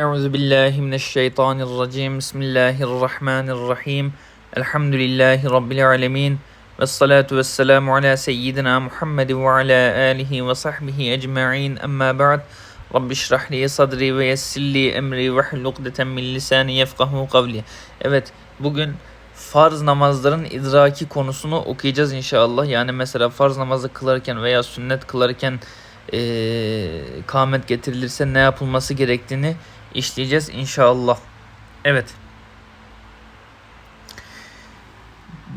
Euzu billahi mineşşeytanirracim. Bismillahirrahmanirrahim. Elhamdülillahi rabbil alamin. Ve salatu ve selamu ala seyyidina Muhammed ve ala alihi ve sahbihi ecmaîn. Amma ba'd. Rabbi şrah li sadri ve yessir li emri ve hlul ukdeten min lisani yefkahu kavli. Evet, bugün farz namazların idraki konusunu okuyacağız inşallah. Yani mesela farz namazı kılarken veya sünnet kılarken e, kamet getirilirse ne yapılması gerektiğini işleyeceğiz inşallah. Evet.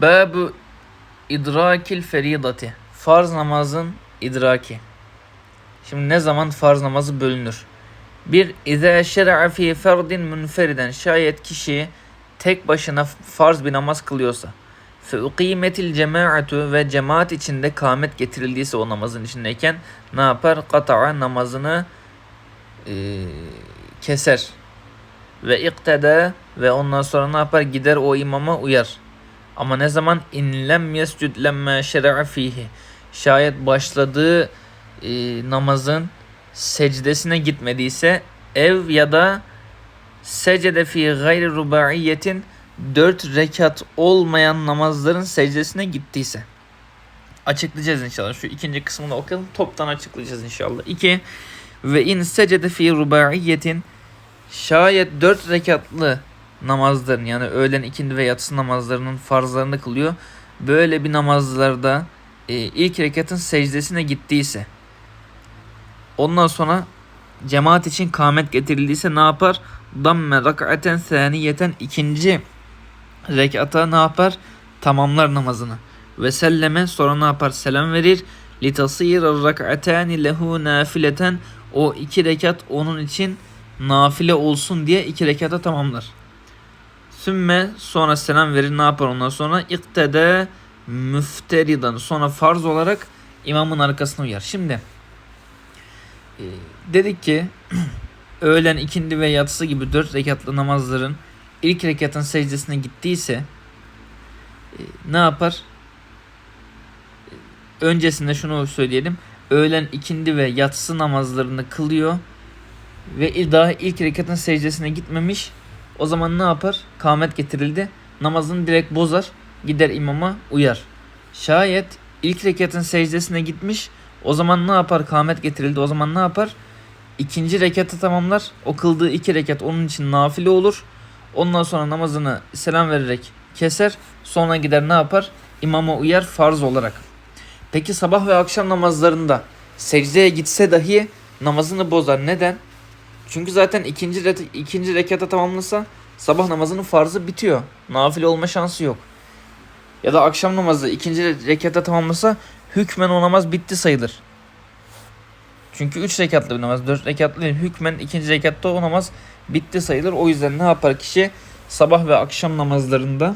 Babu idrakil feridati. Farz namazın idraki. Şimdi ne zaman farz namazı bölünür? Bir İze şer'a fi ferdin münferiden şayet kişi tek başına farz bir namaz kılıyorsa fe uqimetil cemaatu ve cemaat içinde kâmet getirildiyse o namazın içindeyken ne yapar? Kata'a namazını e, keser. Ve iktede ve ondan sonra ne yapar? Gider o imama uyar. Ama ne zaman in lem yescud lemme şer'a fihi. Şayet başladığı e, namazın secdesine gitmediyse ev ya da secde fi gayri rubaiyetin dört rekat olmayan namazların secdesine gittiyse. Açıklayacağız inşallah. Şu ikinci kısmını okuyalım. Toptan açıklayacağız inşallah. 2. Ve in secde fi rubaiyetin şayet dört rekatlı namazların yani öğlen ikindi ve yatsı namazlarının farzlarını kılıyor. Böyle bir namazlarda e, ilk rekatın secdesine gittiyse ondan sonra cemaat için kâmet getirildiyse ne yapar? Damme rak'aten saniyeten ikinci rekata ne yapar? Tamamlar namazını. Ve selleme sonra ne yapar? Selam verir. Litasira rak'atani lehu nafileten o iki rekat onun için nafile olsun diye iki rekata tamamlar. Sümme sonra selam verir ne yapar ondan sonra iktede müfteridan sonra farz olarak imamın arkasına uyar. Şimdi e, dedik ki öğlen ikindi ve yatsı gibi dört rekatlı namazların ilk rekatın secdesine gittiyse e, ne yapar? E, Öncesinde şunu söyleyelim. Öğlen ikindi ve yatsı namazlarını kılıyor ve daha ilk rekatın secdesine gitmemiş. O zaman ne yapar? Kâmet getirildi. Namazını direkt bozar. Gider imama uyar. Şayet ilk rekatın secdesine gitmiş. O zaman ne yapar? Kâmet getirildi. O zaman ne yapar? İkinci rekatı tamamlar. O kıldığı iki rekat onun için nafile olur. Ondan sonra namazını selam vererek keser. Sonra gider ne yapar? İmama uyar farz olarak. Peki sabah ve akşam namazlarında secdeye gitse dahi namazını bozar. Neden? Çünkü zaten ikinci, re- ikinci rekata tamamlasa sabah namazının farzı bitiyor. Nafile olma şansı yok. Ya da akşam namazı ikinci rekata tamamlasa hükmen o namaz bitti sayılır. Çünkü 3 rekatlı bir namaz, 4 rekatlı değil. Hükmen ikinci rekatta o namaz bitti sayılır. O yüzden ne yapar kişi? Sabah ve akşam namazlarında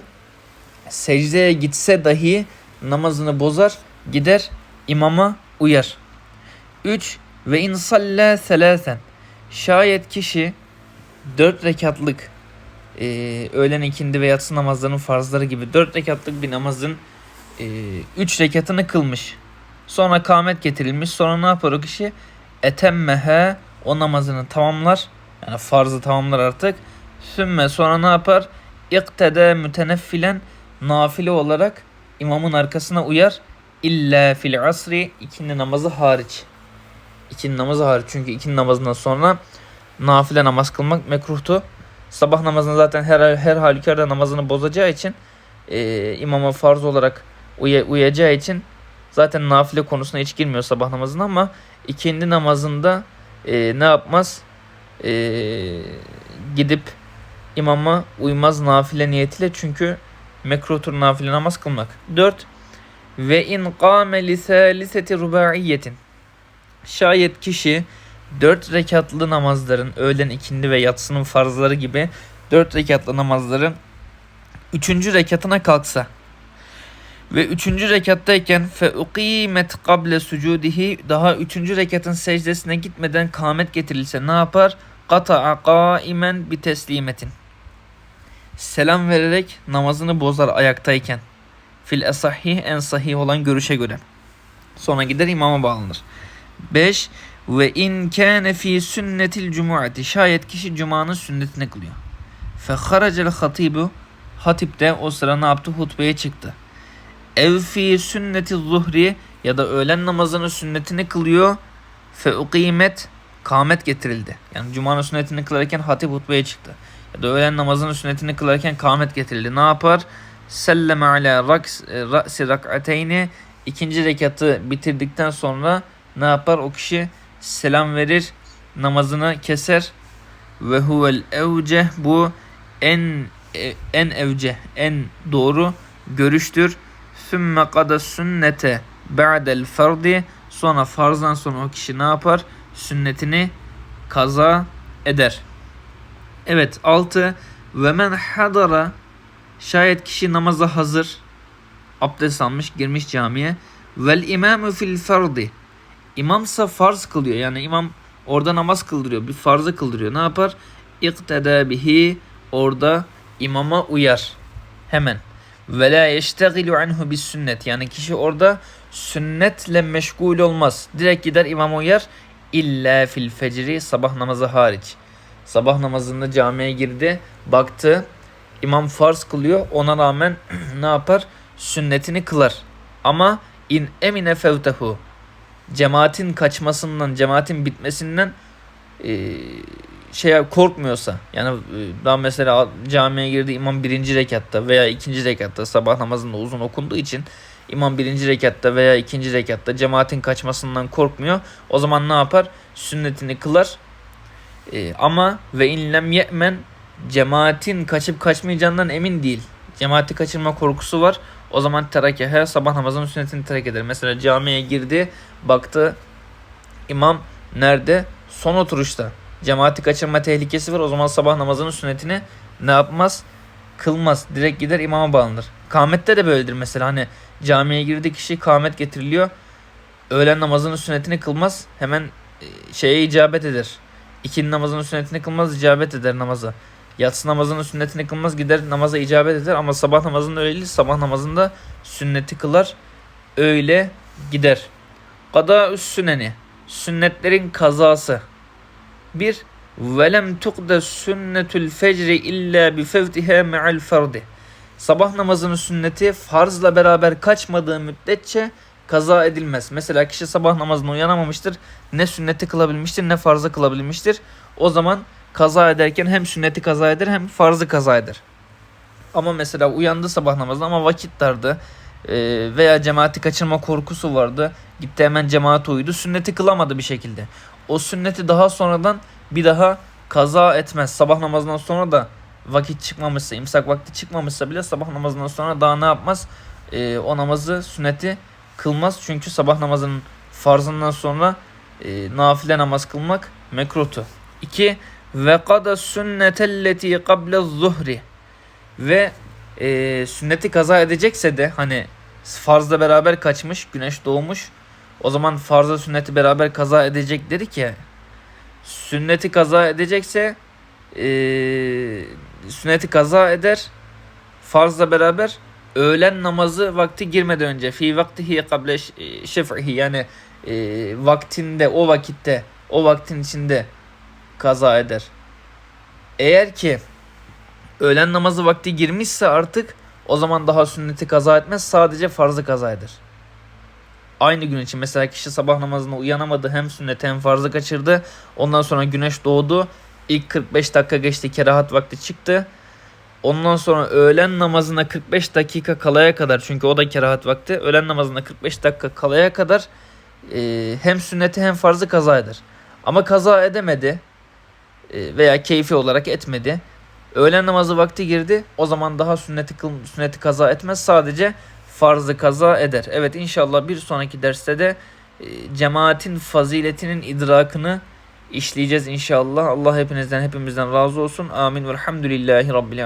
secdeye gitse dahi namazını bozar, gider imama uyar. 3 ve in salla selasen Şayet kişi 4 rekatlık e, öğlen ikindi ve yatsı namazlarının farzları gibi 4 rekatlık bir namazın 3 e, rekatını kılmış. Sonra kâmet getirilmiş. Sonra ne yapar o kişi? Etemmehe o namazını tamamlar. Yani farzı tamamlar artık. Sümme sonra ne yapar? İktede müteneffilen nafile olarak imamın arkasına uyar. İlla fil asri ikindi namazı hariç. İkindi namazı hariç. Çünkü ikindi namazından sonra nafile namaz kılmak mekruhtu. Sabah namazını zaten her her halükarda namazını bozacağı için e, imama farz olarak uya, uyacağı için zaten nafile konusuna hiç girmiyor sabah namazına ama ikindi namazında e, ne yapmaz? E, gidip imama uymaz nafile niyetiyle çünkü mekruhtur nafile namaz kılmak. 4. Ve in qâme li sâliseti rubâiyetin Şayet kişi 4 rekatlı namazların öğlen ikindi ve yatsının farzları gibi 4 rekatlı namazların 3. rekatına kalksa ve 3. rekattayken fe uqimet kable sucudihi daha 3. rekatın secdesine gitmeden kâmet getirilse ne yapar? Kata'a qaimen bi teslimetin. Selam vererek namazını bozar ayaktayken. Fil esahih en sahih olan görüşe göre. Sonra gider imama bağlanır. 5 Ve in kâne fî sünnetil cumuati. Şayet kişi cumanın sünnetini kılıyor. Fe haracel hatibu. Hatip de o sıra ne yaptı? Hutbeye çıktı. Ev fi sünneti zuhri ya da öğlen namazının sünnetini kılıyor. Fe ukimet kâmet getirildi. Yani cumanın sünnetini kılarken hatip hutbeye çıktı. Ya da öğlen namazının sünnetini kılarken kâmet getirildi. Ne yapar? Selleme ala raks, ra'si rak'ateyni ikinci rekatı bitirdikten sonra ne yapar? O kişi selam verir, namazını keser. Ve huvel evce bu en e, en evce, en doğru görüştür. Sümme kada sünnete ba'del fardi sonra farzdan sonra o kişi ne yapar? Sünnetini kaza eder. Evet 6 ve men hadara şayet kişi namaza hazır abdest almış girmiş camiye vel imamu fil fardi imamsa farz kılıyor. Yani imam orada namaz kıldırıyor. Bir farzı kıldırıyor. Ne yapar? İkteda bihi orada imama uyar. Hemen. Ve la yeştegilu anhu bis sünnet. Yani kişi orada sünnetle meşgul olmaz. Direkt gider imama uyar. İlla fil fecri sabah namazı hariç. Sabah namazında camiye girdi baktı. İmam farz kılıyor. Ona rağmen ne yapar? Sünnetini kılar. Ama in emine fevtehu cemaatin kaçmasından cemaatin bitmesinden e, şey korkmuyorsa yani e, daha mesela camiye girdi imam birinci rekatta veya ikinci rekatta sabah namazında uzun okunduğu için imam birinci rekatta veya ikinci rekatta cemaatin kaçmasından korkmuyor. O zaman ne yapar? Sünnetini kılar. E, ama ve inlem ye'men cemaatin kaçıp kaçmayacağından emin değil. Cemaati kaçırma korkusu var. O zaman terake her sabah namazının sünnetini terk eder. Mesela camiye girdi, baktı imam nerede? Son oturuşta. Cemaati kaçırma tehlikesi var. O zaman sabah namazının sünnetini ne yapmaz? Kılmaz. Direkt gider imama bağlanır. Kâmette de böyledir mesela. Hani camiye girdi kişi kâmet getiriliyor. Öğlen namazının sünnetini kılmaz. Hemen e, şeye icabet eder. İkindi namazının sünnetini kılmaz icabet eder namaza. Yatsı namazının sünnetini kılmaz gider namaza icabet eder ama sabah namazında öyle değil. Sabah namazında sünneti kılar öyle gider. Kada sünneni sünnetlerin kazası. Bir velem tukda sünnetul fecri illa bi fevtiha ma'al fardi. Sabah namazının sünneti farzla beraber kaçmadığı müddetçe kaza edilmez. Mesela kişi sabah namazına uyanamamıştır. Ne sünneti kılabilmiştir ne farzı kılabilmiştir. O zaman kaza ederken hem sünneti kaza eder hem farzı kaza eder. Ama mesela uyandı sabah namazına ama vakit dardı e, veya cemaati kaçırma korkusu vardı. Gitti hemen cemaate uydu. Sünneti kılamadı bir şekilde. O sünneti daha sonradan bir daha kaza etmez. Sabah namazından sonra da vakit çıkmamışsa, imsak vakti çıkmamışsa bile sabah namazından sonra daha ne yapmaz? E, o namazı, sünneti kılmaz. Çünkü sabah namazının farzından sonra e, nafile namaz kılmak mekruhtu. 2 ve kada sünnetelleti kable zuhri ve e, sünneti kaza edecekse de hani farzla beraber kaçmış güneş doğmuş o zaman farzla sünneti beraber kaza edecek dedik ya. Sünneti kaza edecekse e, sünneti kaza eder farzla beraber öğlen namazı vakti girmeden önce fi vaktihi kable şef'ihi yani e, vaktinde o vakitte o vaktin içinde kaza eder. Eğer ki öğlen namazı vakti girmişse artık o zaman daha sünneti kaza etmez sadece farzı kaza eder. Aynı gün için mesela kişi sabah namazına uyanamadı hem sünneti hem farzı kaçırdı. Ondan sonra güneş doğdu. İlk 45 dakika geçti kerahat vakti çıktı. Ondan sonra öğlen namazına 45 dakika kalaya kadar çünkü o da kerahat vakti. Öğlen namazına 45 dakika kalaya kadar e, hem sünneti hem farzı kaza eder. Ama kaza edemedi veya keyfi olarak etmedi. Öğlen namazı vakti girdi. O zaman daha sünneti kıl, sünneti kaza etmez. Sadece farzı kaza eder. Evet inşallah bir sonraki derste de e, cemaatin faziletinin idrakını işleyeceğiz inşallah. Allah hepinizden hepimizden razı olsun. Amin. Velhamdülillahi Rabbil Alemin.